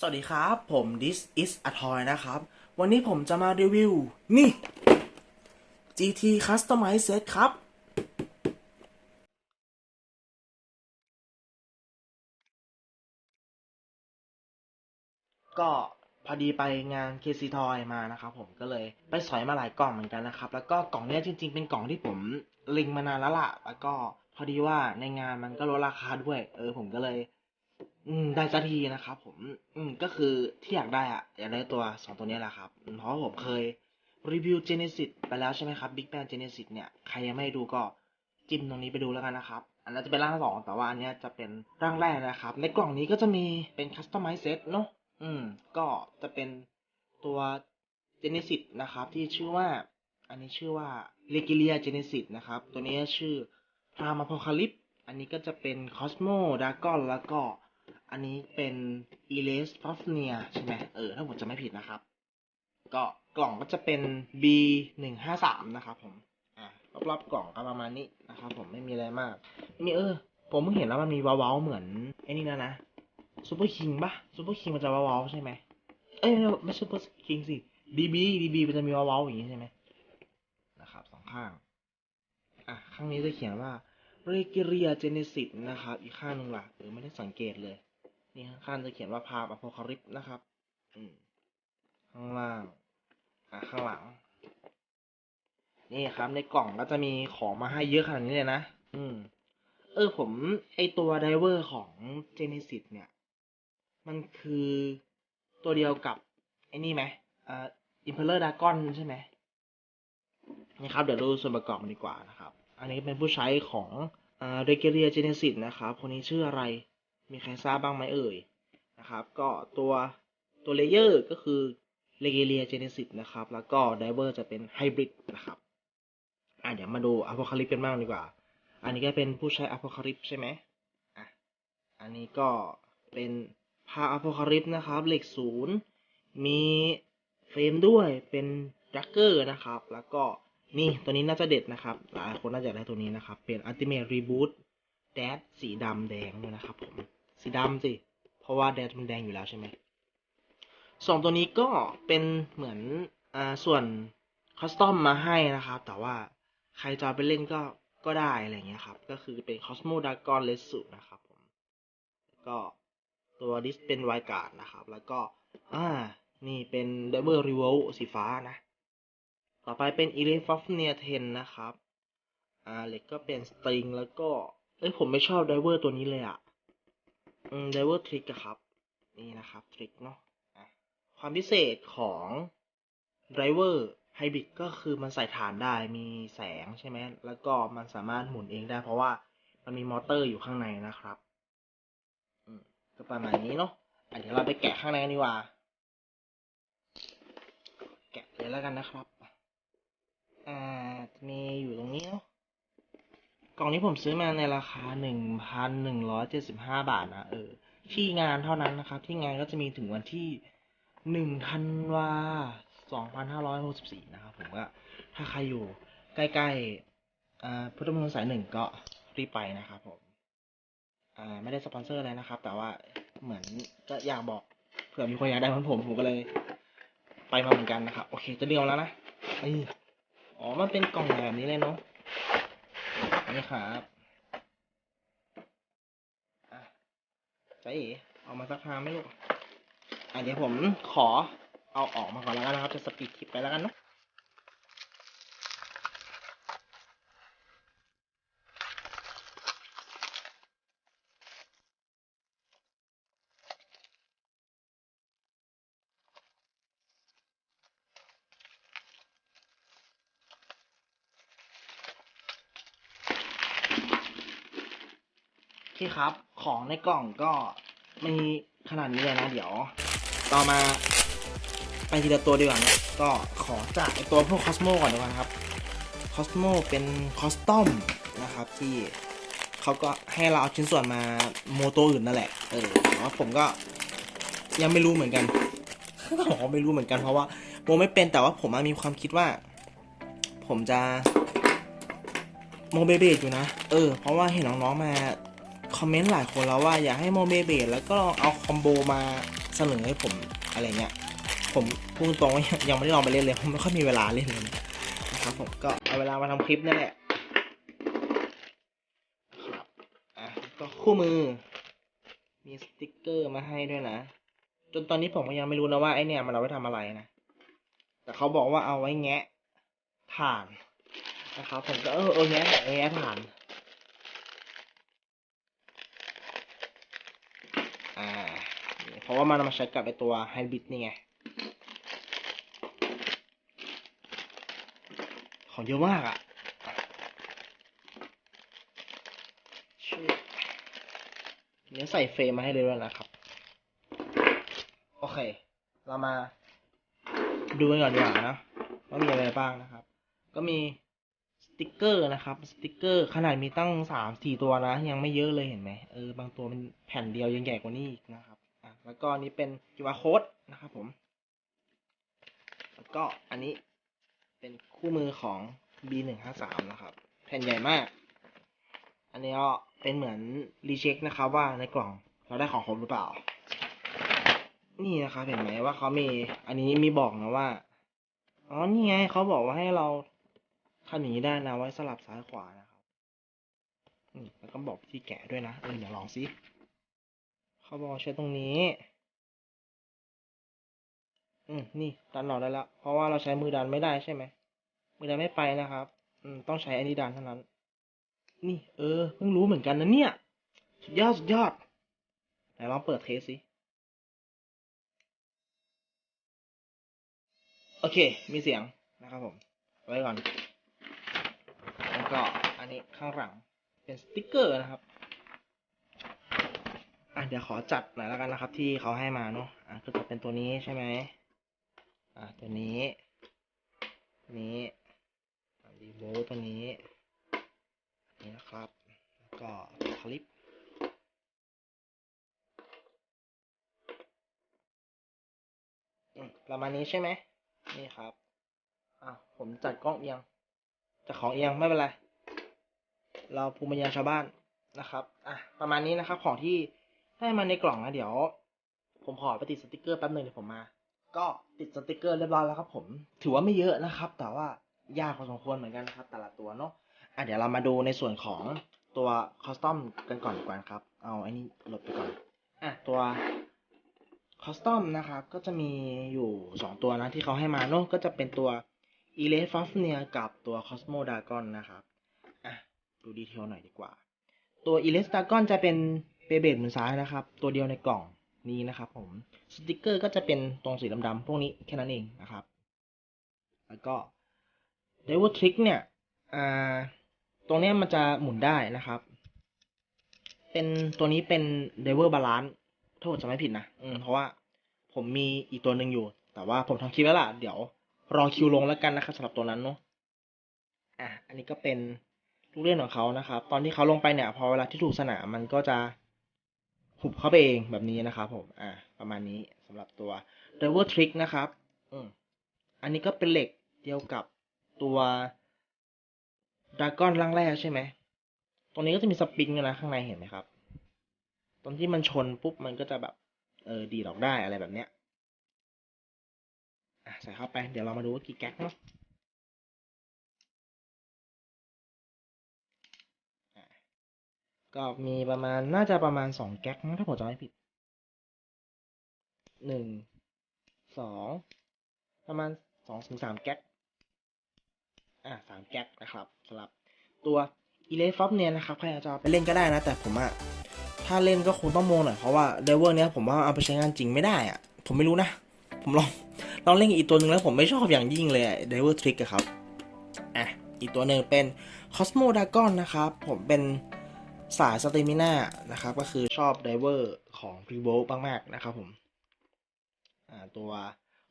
สวัสดีครับ ผม This is a toy นะครับ วันนี้ผมจะมารีวิว นี่ GT Customize Set ครับ ก็พอดีไปงาน KC Toy มานะครับผมก็เลยไปสอยมาหลายกล่องเหมือนกันนะครับ แล้วก็กล่องเนี้ยจริง ๆ เป็นกล่องที่ผมล็งมานานแล้วล่ะ แล้วก็พอดีว่าในงานมันก็ลดราคาด้วย เออผมก็เลย ได้สักทีนะครับผม อืมก็คือที่อยากได้อะอยากได้ตัวสองตัวนี้แหละครับ เพราะว่าผมเคยรีวิว Genesis ไปแล้วใช่ไหมครับ Big Bang Genesis เนี่ย ใครยังไม่ดูก็จิ้มตรงนี้ไปดูแล้วกันนะครับ อันนั้นจะเป็นร่างสองแต่ว่าอันนี้จะเป็นร่างแรกนะครับ ในกล่องนี้ก็จะมีเป็น Customize Set เนอะอืม ก็จะเป็นตัว Genesis นะครับ ที่ชื่อว่า อันนี้ชื่อว่า Regilia Genesis นะครับ ตัวนี้ชื่อ Prime Apocalypse อันนี้ก็จะเป็น Cosmo Dragon แล้วก็ อันนี้เป็น e l e s f a f n i a ใช่ไหมเออ ถ้าผมจะไม่ผิดนะครับ ก็กล่องก็จะเป็น B หนึ่งห้าสามนะครับผม อ่ารอบๆกล่องก็ประมาณนี้นะครับผมไม่มีอะไรมาก มีเออ ผมเพิ่งเห็นแล้วมันมีว้าวๆเหมือนไอ้นี่นะนะซูเปอร์คิงปะซูเปอร์คิงมันจะว้าวๆใช่ไหมเอ้ยไม่ไม่ซูเปอร์คิงสิ DB DB มันจะมีว้าวๆอย่างนี้ใช่ไหมนะครับสองข้าง อะข้างนี้จะเขียนว่า r e g i r i a Genesis นะครับ อีกข้างหนึ่งล่ะหรือไม่ได้สังเกตเลย นี่ข้างจะเขียนว่าพาอ o c a l y p s e นะครับ อืม ข้างล่าง อะข้างหลัง นี่ครับ ในกล่องก็จะมีของมาให้เยอะขนาดนี้เลยนะ อืม เออผม ไอตัวไดเวอร์ของ Genesis เนี่ย มันคือตัวเดียวกับ ไอ้นี่ไหมอ่า Impeller Dragon ใช่ไหมนี่ครับ เดี๋ยวดูส่วนประกอบมันดีกว่านะครับ อันนี้เป็นผู้ใช้ของ อ่า Regeria Genesis นะครับ คนนี้ชื่ออะไร มีใครทราบบ้างไหมเอ่ยนะครับ ก็ตัวตัวเลเยอร์ก็คือ Regelia Genesis นะครับ แล้วก็ Diver จะเป็นไฮบริดนะครับอะเดี๋ยวมาดู Apocalypse กันบ้างดีกว่า อันนี้ก็เป็นผู้ใช้ Apocalypse ใช่ไหมอะอันนี้ก็เป็นพา Apocalypse นะครับเหล็กศูนย์มีเฟรมด้วยเป็นดักเกอร์นะครับ แล้วก็ นี่ตัวนี้น่าจะเด็ดนะครับ หลายคนน่าจะได้ตัวนี้นะครับ เป็น Ultimate Reboot แดดสีดำแดงด้วยนะครับผม สีดำสิ เพราะว่าแดดมันแดงอยู่แล้วใช่ไหมสองตัวนี้ก็เป็นเหมือนอ่าส่วนคัสตอมมาให้นะครับ แต่ว่าใครจะไปเล่นก็ก็ได้อะไรเงี้ยครับ ก็คือเป็น Cosmo Dragon r e s u นะครับผมก็ตัวดิสเป็นไวการ์ดนะครับ แล้วก็อ่านี่เป็น Double Revolt สีฟ้านะ ต่อไปเป็น e l e f a f n i a 10นะครับ อ่าเหล็กก็เป็นสตริงแล้วก็ เอ้ยผมไม่ชอบไดเวอร์ตัวนี้เลยอะ่ะอืมไดเวอร์ทริกอะครับ นี่นะครับทริกเนาะความพิเศษของไดเวอร์ไฮบริดก็คือมันใส่ฐานได้มีแสงใช่ไหมแล้วก็มันสามารถหมุนเองได้เพราะว่ามันมีมอเตอร์อยู่ข้างในนะครับอืมก็ประมาณนี้เนาะอะเดี๋ยวเราไปแกะข้างในกันดีกว่า แกะเลยแล้วกันนะครับ อ่ามีอยู่ตรงนี้เนาะกล่องนี้ผมซื้อมาในราคาหนึ่งพันหนึ่งร้อยเจ็ดสิบห้าบาทนะเออ ที่งานเท่านั้นนะครับ ที่งานก็จะมีถึงวันที่หนึ่งธันวาสองพันห้าร้อยหกสิบสี่นะครับผมว่าถ้าใครอยู่ใกล้ๆอ่าพุทธมณฑลสายหนึ่งก็รีบไปนะครับผมอ่าไม่ได้สปอนเซอร์อะไรนะครับ แต่ว่าเหมือนจะอยากบอกเผื่อมีคนอยากได้เหมือนผมผมก็เลย ไปมาเหมือนกันนะครับ โอเค จะเดียวแล้วนะเอ้ อ๋อ มันเป็นกล่องแบบนี้เลยเนาะ นี่ครับอะใจเอ๋เอามาสักพางไม่ลูกอะเดี๋ยวผมขอเอาออกมาก่อนแล้วกันนะครับ จะสปีดคลิปไปแล้วกันเนาะ คครับ ของในกล่องก็มีขนาดนี้เลยนะ เดี๋ยวเรามาไปทีละตัวดีกว่านะก็ขอจากตัวพวกคอสโมก่อนดีกว่านะครับคอสโมเป็นคอสตอมนะครับที่เขาก็ให้เราเอาชิ้นส่วนมาโมตัวอื่นนั่นแหละเออแต่ว่าผมก็ยังไม่รู้เหมือนกันผมก็ไม่รู้เหมือนกันเพราะว่าโมไม่เป็นแต่ว่าผมมีความคิดว่า ผมจะโมเบเบดอยู่นะ เออ เพราะว่าเห็นน้องๆมา คอมเมนต์หลายคนแล้วว่าอยากให้โมเบเบแล้วก็ลองเอาคอมโบมาเสนอให้ผมอะไรเงี้ยผมพูดตรงว่ายังยังไม่ได้ลองไปเล่นเลยผมไม่ค่อยมีเวลาเล่นเลยนะครับผมก็เอาเวลามาทำคลิปนี่นแหละครับอะก็คู่มือ มีสติกเกอร์มาให้ด้วยนะ จนตอนนี้ผมก็ยังไม่รู้นะว่าไอเนี่ยมันเอาไว้ทำอะไรนะ แต่เขาบอกว่าเอาไว้แงะถ่านนะครับผมก็เออเออแงะแงะถ่าน อ่า เพ ราะว่ามันมาใช้กับไอตัวไฮบริดนี่ไง ของเยอะมากอะ่ะเนี้ยใส่เฟรมมาให้เลยด้วยนะครับ โอเค เรามาดูกันก่อนดีกว่านะว่ามีอะไรบ้างนะครับ ก็มีสติกเกอร์นะครับ สติกเกอร์ขนาดมีตั้งสามสี่ตัวนะ ยังไม่เยอะเลยเห็นไหมเออบางตัวเป็นแผ่นเดียวยังใหญ่กว่านี้อีกนะครับอะ แล้วก็นี้เป็น QR code นะครับผม แล้วก็อันนี้เป็นคู่มือของ B หนึ่งห้าสามนะครับ แผ่นใหญ่มาก อันนี้ก็เป็นเหมือนรีเช็คนะครับว่าในกล่องเราได้ของครบหรือเปล่า นี่นะครับเห็นไหมว่าเขามี อันนี้มีบอกนะว่า อ๋อ นี่ไงเขาบอกว่าให้เราขันอย่างนี้ได้นะไว้สลับซ้ายขวานะครับ นี่แล้วก็บอกวิธีแกะด้วยนะ เออเดี๋ยวลองซิ เขาบอกใช้ตรงนี้ อืมนี่ดันหนอดได้แล้ว เพราะว่าเราใช้มือดันไม่ได้ใช่ไหม มือดันไม่ไปนะครับ อืมต้องใช้อันนี้ดันเท่านั้น นี่เออเพิ่งรู้เหมือนกันนะเนี่ย สุดยอดสุดยอดไหนลองเปิดเทสสิโอเค มีเสียงนะครับผมไว้ก่อน แล้วก็อันนี้ข้างหลังเป็นสติกเกอร์นะครับ อะเดี๋ยวขอจัดหน่อยแล้วกันนะครับ ที่เขาให้มาเนาะอะก็จะเป็นตัวนี้ใช่ไหมอะตัวนี้นี้รีโวตัวนี้นี่นะครับแล้วก็คลิปอืมประมาณนี้ใช่ไหมนี่ครับอะผมจัดกล้องเอียงจัดของเอียงไม่เป็นไร เราภูมิปัญญาชาวบ้านนะครับ อะ ประมาณนี้นะครับ ของที่ ได้มาในกล่องนะเดี๋ยว ผมขอไปติดสติกเกอร์แป๊บหนึงเดี๋ยวผมมา ก็ติดสติกเกอร์เรียบร้อยแล้วครับผม ถือว่าไม่เยอะนะครับ แต่ว่ายากพอสมควรเหมือนกันนะครับ แต่ละตัวเนาะอะเดี๋ยวเรามาดูในส่วนของตัวคอสตอมกันก่อนดีกว่าครับ เอาไอ้นี่ลบไปก่อนอะตัวคอสตอมนะครับ ก็จะมีอยู่สองตัวนะที่เขาให้มาเนาะก็จะเป็นตัว e l e f a f n e r กับตัว Cosmo Dragon นะครับอะดูดีเทลหน่อยดีกว่า ตัว e l e s Dragon จะเป็น เบเบดเหมือนซ้ายนะครับ ตัวเดียวในกล่องนี้นะครับผมสติกเกอร์ก็จะเป็นตรงสีดำๆพวกนี้แค่นั้นเองนะครับ แล้วก็ d e v i l Trick เนี่ยตรงนี้มันจะหมุนได้นะครับ เป็นตัวนี้เป็น d e v i l Balance ถ้าผมจะไม่ผิดนะอืมเพราะว่าผมมีอีกตัวหนึ่งอยู่ แต่ว่าผมทำคลิปแล้วล่ะ เดี๋ยวรอคิวลงแล้วกันนะครับสำหรับตัวนั้นเนาะอะอันนี้ก็เป็นลูกเล่นของเขานะครับ ตอนที่เขาลงไปเนี่ย พอเวลาที่ถูกสนามมันก็จะ หุบเข้าไปเองแบบนี้นะครับผมอะประมาณนี้สำหรับตัว d e v i l Trick นะครับอืมอันนี้ก็เป็นเหล็กเดียวกับตัวดากอนร่างแรกใช่ไหมตรงนี้ก็จะมีสปริงอยู่นะข้างในเห็นไหมครับ ตรงที่มันชนปุ๊บมันก็จะแบบ เออ ดีดออกได้อะไรแบบเนี้ย อะใส่เข้าไป เดี๋ยวเรามาดูว่ากี่แก๊กเนาะ ก็มีประมาณน่าจะประมาณสองแก๊กนะถ้าผมจำไม่ผิดหนึ่งสองประมาณสองถึงสามแก๊กอะสามแก๊กนะครับสำหรับตัว e l e f o p เนี่ยนะครับใครจะเอาไปเล่นก็ได้นะ แต่ผมอะถ้าเล่นก็คงต้องโมหน่อยเพราะว่าเดเวอร์เนี้ยผมว่าเอาไปใช้งานจริงไม่ได้อะผมไม่รู้นะ ผมลองลองเล่นอีกตัวหนึ่งแล้วผมไม่ชอบอย่างยิ่งเลยเดเวอร์ทริกอะครับอะอีกตัวหนึ่งเป็น Cosmo Dragon นะครับ ผมเป็น สายสเตมิน่านะครับ ก็คือชอบไดเวอร์ของ p r e v o l มากๆนะครับผมตัว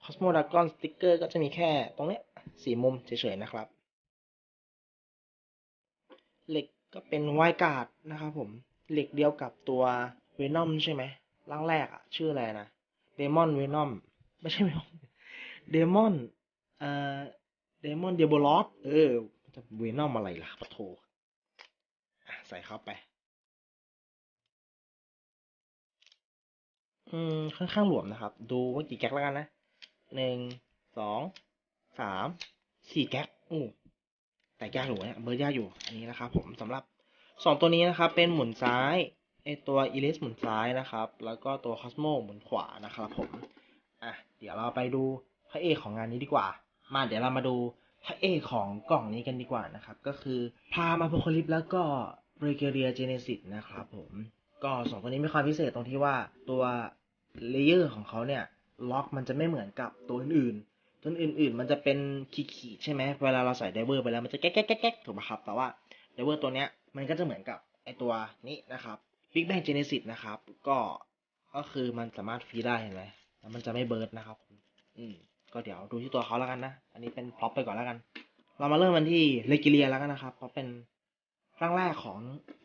Cosmo Dragon สติ๊กเกอร์ก็จะมีแค่ตรงเนี้ยสี่มุมเฉยๆนะครับ เหล็กก็เป็นไวการ์ดนะครับผม เหล็กเดียวกับตัวเวนอมใช่ไหมร่างแรกอะชื่ออะไรนะเดมอนเวนอมไม่ใช่เวนอมเดมอนเอ่อเดมอนเดียโบลอสเออจะเวนอมอะไรล่ะปะโทใส่เข้าไป อืมค่อนข้างหลวมนะครับ ดูว่ากี่แก๊กแล้วกันนะหนึ่งสองสามสี่แก๊กอู้แต่ยากอยู่เนี่ยเบอร์ยากอยู่อันนี้นะครับผมสำหรับสองตัวนี้นะครับ เป็นหมุนซ้ายไอตัวอีลิสหมุนซ้ายนะครับ แล้วก็ตัวคอสโมหมุนขวานะครับผมอะเดี๋ยวเราไปดูพระเอกของงานนี้ดีกว่า มาเดี๋ยวเรามาดูพระเอกของกล่องนี้กันดีกว่านะครับ ก็คือพามาโพคลิปแล้วก็เรเกเรียเจเนซิสนะครับผม ก็สองตัวนี้มีความพิเศษตรงที่ว่าตัวเลเยอร์ของเขาเนี่ยล็อกมันจะไม่เหมือนกับตัวอื่นๆ ตัวอื่นๆ มันจะเป็นขีดๆใช่ไหมเวลาเราใส่ไดเวอร์ไปแล้วมันจะแก๊กแก๊กแก๊กถูกไหมครับ แต่ว่าไดเวอร์ตัวเนี้ยมันก็จะเหมือนกับไอตัวนี้นะครับ Big Bang Genesis นะครับ ก็ก็คือมันสามารถฟรีได้เห็นไหมแล้วมันจะไม่เบิร์ดนะครับ อืมก็เดี๋ยวดูที่ตัวเขาแล้วกันนะ อันนี้เป็นพร็อพไปก่อนแล้วกัน เรามาเริ่มกันที่เลกิเลียแล้วกันนะครับ เพราะเป็นร่างแรกของ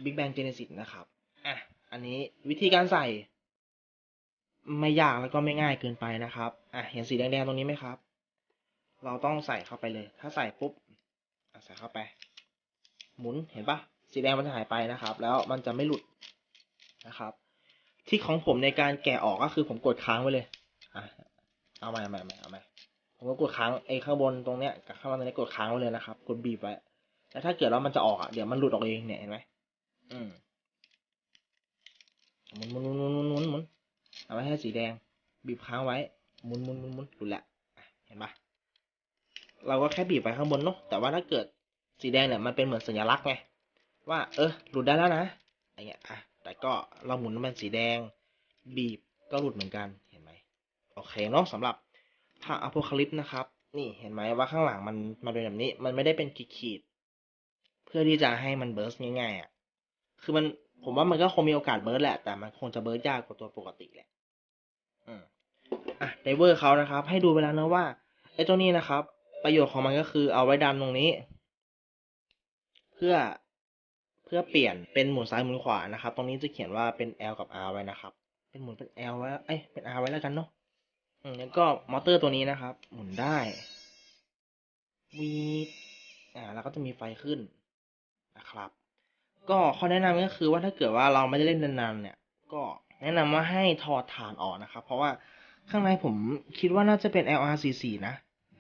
Big Bang Genesis นะครับ อันนี้วิธีการใส่ ไม่ยากแล้วก็ไม่ง่ายเกินไปนะครับ อะเห็นสีแดงๆตรงนี้ไหมครับ เราต้องใส่เข้าไปเลย ถ้าใส่ปุ๊บใส่เข้าไป หมุนเห็นปะสีแดงมันจะหายไปนะครับ แล้วมันจะไม่หลุดนะครับที่ของผมในการแกะออกก็คือผมกดค้างไว้เลยอะเอาใหม่เอาใหม่เอาใหม่เอาใหม่ผมก็กดค้างไอ้ข้างบนตรงเนี้ยกับข้างล่างตรงนี้กดค้างไว้เลยนะครับ กดบีบไว้แล้วถ้าเกิดว่ามันจะออกอะเดี๋ยวมันหลุดออกเองเนี่ยเห็นไหมอืม หมุนหมุนหมุนหมุนหมุนหมุนเอาไว้ให้สีแดง บีบค้างไว้หมุนหมุนหมุนหมุนหลุดแหละเห็นปะเราก็แค่บีบไปข้างบนเนาะแต่ว่าถ้าเกิดสีแดงเนี่ยมันเป็นเหมือนสัญลักษณ์ไงว่า เออหลุดได้แล้วนะอะไรเงี้ยอะแต่ก็เราหมุนมันสีแดง บีบก็หลุดเหมือนกันเห็นไหมโอเคเนาะสำหรับถ้าอโพคาลิปนะครับ นี่เห็นไหมว่าข้างหลังมันมาเป็นแบบนี้ มันไม่ได้เป็นขีดๆเพื่อที่จะให้มันเบิร์สง่ายๆอะคือมัน ผมว่ามันก็คงมีโอกาสเบิร์ดแหละ แต่มันคงจะเบิร์ดยากกว่าตัวปกติแหละอืมอะไดเวอร์เขานะครับ ให้ดูไปแล้วนะว่าไอ้ตัวนี้นะครับ ประโยชน์ของมันก็คือเอาไว้ดันตรงนี้ เพื่อเพื่อเปลี่ยนเป็นหมุนซ้ายหมุนขวานะครับ ตรงนี้จะเขียนว่าเป็น L กับ R ไว้นะครับ เป็นหมุนเป็น L ไว้เอ้ยเป็น R ไว้แล้วกันเนาะอืมแล้วก็มอเตอร์ตัวนี้นะครับ หมุนได้วีอ่าแล้วก็จะมีไฟขึ้นนะครับ ก็ข้อแนะนำก็คือว่าถ้าเกิดว่าเราไม่ได้เล่นนานๆเนี่ย ก็แนะนำว่าให้ถอดฐานออกนะครับ เพราะว่าข้างในผมคิดว่าน่าจะเป็น LRCC นะ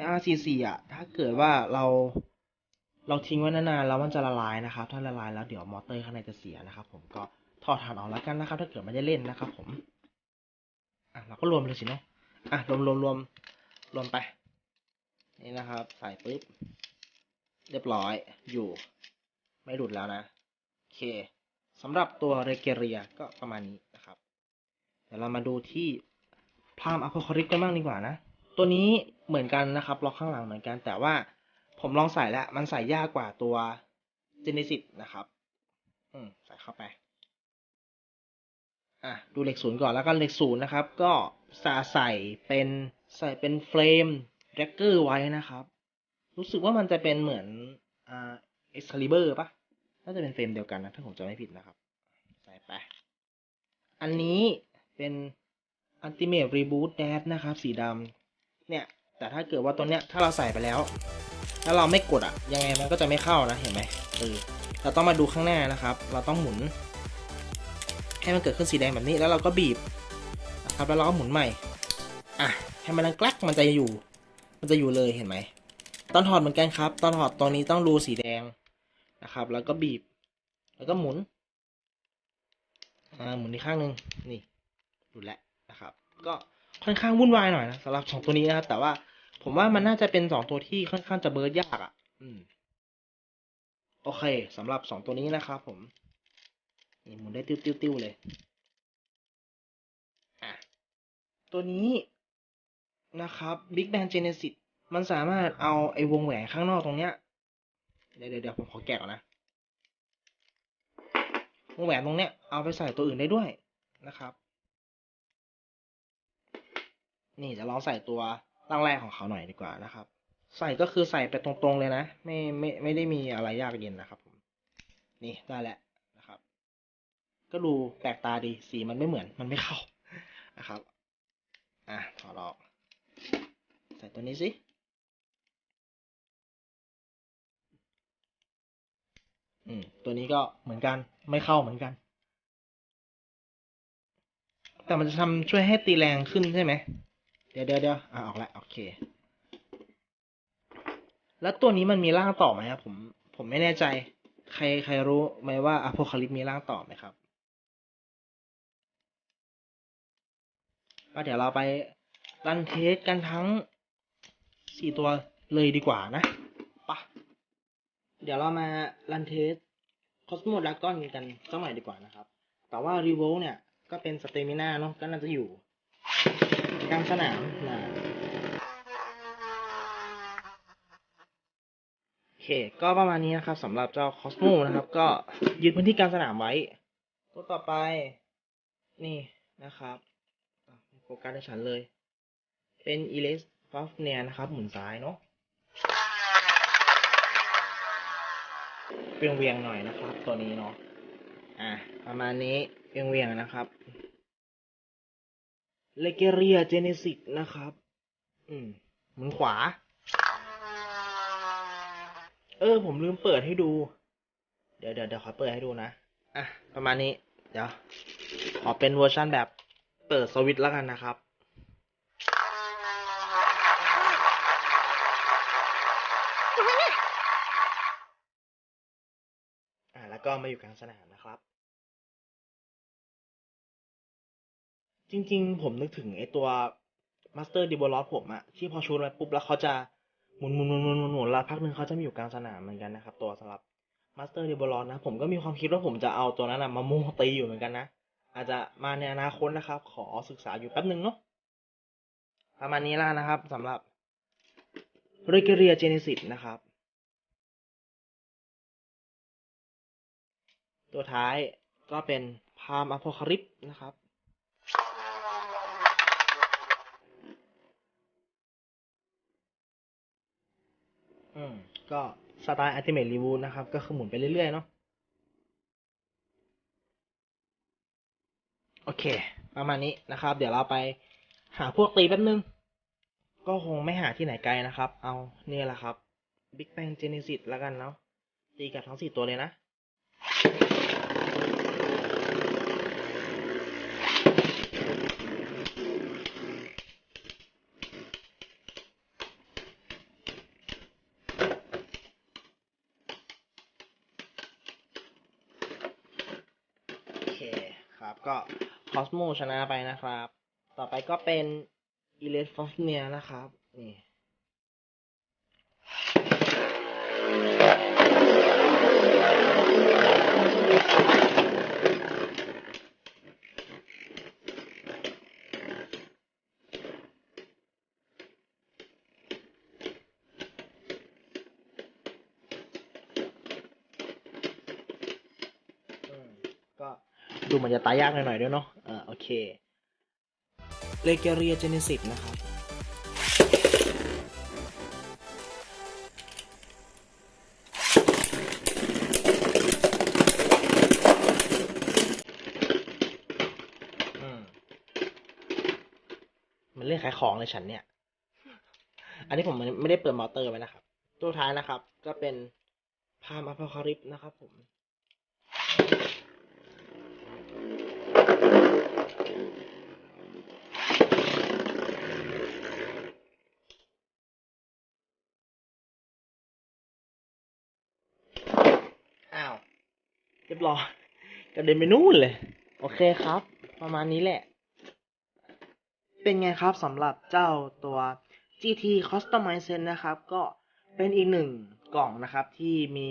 LRCC อะ ถ้าเกิดว่าเราเราทิ้งไว้นานๆแล้วมันจะละลายนะครับ ถ้าละลายแล้วเดี๋ยวมอเตอร์ข้างในจะเสียนะครับ ผมก็ถอดฐานออกแล้วกันนะครับ ถ้าเกิดไม่ได้เล่นนะครับ ผมอะเราก็รวมไปเลยสิเนาะอะรวมรวมรวมรวมไป นี่นะครับ ใส่ปุ๊บ เรียบร้อยอยู่ ไม่หลุดแล้วนะ เคสำหรับตัวเรเกเรียก็ประมาณนี้นะครับ เดี๋ยวเรามาดูที่พามอะโพคาริปกันบ้างดีกว่านะ ตัวนี้เหมือนกันนะครับล็อกข้างหลังเหมือนกัน แต่ว่าผมลองใส่แล้ว มันใส่ยากกว่าตัวเจเนซิสนะครับ อืมใส่เข้าไปอะดูเหล็กศูนย์ก่อนแล้วกันเหล็กศูนย์นะครับ ก็สาใส่เป็นใส่เป็นเฟรมแร็กเกอร์ไว้นะครับ รู้สึกว่ามันจะเป็นเหมือนอ่าเอ็กซ์คาลิเบอร์ปะ น่าจะเป็นเฟรมเดียวกันนะ ถ้าผมจำไม่ผิดนะครับ ใส่ไป อันนี้เป็น Ultimate Reboot Dash นะครับ สีดำเนี่ย แต่ถ้าเกิดว่าตัวเนี้ย ถ้าเราใส่ไปแล้วแล้วเราไม่กดอะยังไงมันก็จะไม่เข้านะ เห็นไหมเออเราต้องมาดูข้างหน้านะครับ เราต้องหมุน ให้มันเกิดขึ้นสีแดงแบบนี้ แล้วเราก็บีบนะครับ แล้วเราก็หมุนใหม่ อะ ให้มันดังแกลกมันจะอยู่ มันจะอยู่เลย เห็นไหม ตอนถอดเหมือนกันครับ ตอนถอดตรงนี้ต้องรูสีแดง นะครับ แล้วก็บีบ แล้วก็หมุน อ่า หมุนอีกข้างหนึ่งนี่ ดูแลนะครับ ก็ค่อนข้างวุ่นวายหน่อยนะสำหรับสองตัวนี้นะครับ แต่ว่าผมว่ามันน่าจะเป็นสองตัวที่ค่อนข้างจะเบิร์ดยากอะ่ะ อืม โอเคสำหรับสองตัวนี้นะครับผม นี่หมุนได้ติ้วๆๆเลย อะ ตัวนี้นะครับ Big Bang Genesis มันสามารถเอาไอ้วงแหวนข้างนอกตรงเนี้ย เดี๋ยวเดี๋ยวผมขอแกะก่อนนะวงแหวนตรงเนี้ยเอาไปใส่ตัวอื่นได้ด้วยนะครับ นี่จะลองใส่ตัวตั้งแรกของเขาหน่อยดีกว่านะครับ ใส่ก็คือใส่ไปตรงๆเลยนะ ไม่ไม่ไม่ได้มีอะไรยากเย็นนะครับผมนี่ได้แล้วนะครับ ก็ดูแปลกตาดีสีมันไม่เหมือนมันไม่เข้านะครับ อะถอดออก ใส่ตัวนี้สิ อืม ตัวนี้ก็เหมือนกัน ไม่เข้าเหมือนกัน แต่มันจะทำช่วยให้ตีแรงขึ้นใช่ไหม เดี๋ยวเดี๋ยวเดี๋ยวอะออกแล้วโอเค แล้วตัวนี้มันมีร่างต่อไหมครับผม ผมไม่แน่ใจ ใครใครรู้ไหมว่าอ p o c a l y p มีร่างต่อไหมครับก็เดี๋ยวเราไปรันเทสกันทั้งสี่ตัวเลยดีกว่านะปะ เดี๋ยวเรามารันเทสคอสโมด a กอนกันสักหน่อยดีกว่านะครับ แต่ว่ารี v o เนี่ย ก็เป็นสเตมิน่าเนาะก็น่าจะอยู่กลางสนามนะโอเค ก็ประมาณนี้นะครับสำหรับเจ้าคอสโมนะครับ ก็ยึดพื้นที่กลางสนามไว้ตัวต่อไปนี่นะครับโฟกัสให้ฉันเลย เป็นอีเลสฟอฟเนียนะครับ หมุนซ้ายเนาะ เวียงเวียงๆหน่อยนะครับ ตัวนี้เนาะอะประมาณนี้เวียงเวียงๆนะครับเลเกเรียเจเนซิสนะครับ อืมมุนขวา เออ ผมลืมเปิดให้ดู เดี๋ยวเดี๋ยวเดี๋ยวขอเปิดให้ดูนะ อะ ประมาณนี้ เดี๋ยว ขอเป็นเวอร์ชันแบบเปิดสวิตช์แล้วกันนะครับ อ่า แล้ว ก็มาอยู่กลางสนามนะครับ จริงๆ ผมนึกถึงไอตัว Master d e v o l o p ผมอะที่พอชูดไว้ปุ๊บแล้วเขาจะหมุนหมุนหมุนหมุนหมุนแล้วพักหนึ่งเขาจะมาอยู่กลางสนามเหมือนกันนะครับ ตัวสำหรับ Master d e v o l o p นะ ผมก็มีความคิดว่าผมจะเอาตัวนั้นมาโม่ตีอยู่เหมือนกันนะ อาจจะมาในอนาคตนะครับ ขอศึกษาอยู่แป๊บหนึ่งเนาะประมาณนี้ล้วนะครับสำหรับ r e g r i a Genesis นะครับ ตัวท้ายก็เป็นพามอโ c คาริปนะครับ อืม ก็สไตล์ Ultimate Reboot นะครับ ก็คือหมุนไปเรื่อยๆเนาะ โอเค ประมาณนี้นะครับ เดี๋ยวเราไปหาพวกตีแป๊บนึง ก็คงไม่หาที่ไหนไกลนะครับ เอาเนี่ยแหละครับ Big Bang Genesis แล้วกันเนาะตีกับทั้งสี่ตัวเลยนะ โอเค ครับ ก็คอสโมชนะไปนะครับ ต่อไปก็เป็นอีเลสฟอสเนียนะครับ นี่ก็ ดูเหมันจะตายยากหน่อยๆด้วยเนาะอ่าโอเคเลเกเรียเจเนซิสนะครับอืมมันเรื่องขายของเลยฉันเนี่ย อันนี้ผมไม่ได้เปิดมอเตอร์ไว้นะครับ ตัวท้ายนะครับ ก็เป็นพามอพคาริปนะครับผม รียบร้อยกระเด็นไปนู่นเลย โอเคครับ ประมาณนี้แหละ เป็นไงครับสำหรับเจ้าตัว GT Customize นะครับ ก็เป็นอีกหนึ่งกล่องนะครับ ที่มี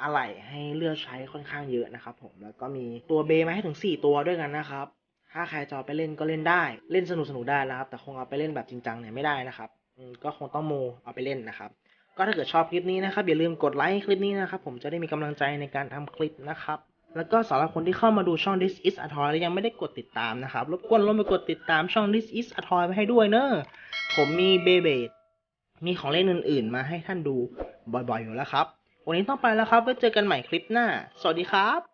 อะไหล่ให้เลือกใช้ค่อนข้างเยอะนะครับ ผมแล้วก็มีตัวเบมาให้ถึง 4 ตัวด้วยกันนะครับ ถ้าใครจะเอาไปเล่นก็เล่นได้ เล่นสนุกสนุกได้นะครับ แต่คงเอาไปเล่นแบบจริงจังเนี่ยไม่ได้นะครับก็คงต้องโมเอาไปเล่นนะครับ ก็ถ้าเกิดชอบคลิปนี้นะครับอย่าลืมกดไลค์คลิปนี้นะครับผมจะได้มีกำลังใจในการทำคลิปนะครับแล้วก็สำหรับคนที่เข้ามาดูช่อง This is a toy แล้วยังไม่ได้กดติดตามนะครับรบกวนลงไปกดติดตามช่อง This is a toy ไปให้ด้วยเนอะผมมีเบเบดมีของเล่นอื่น ๆ มาให้ท่านดูบ่อยๆอยู่แล้วครับ วันนี้ต้องไปแล้วครับไว้เจอกันใหม่คลิปหน้า สวัสดีครับ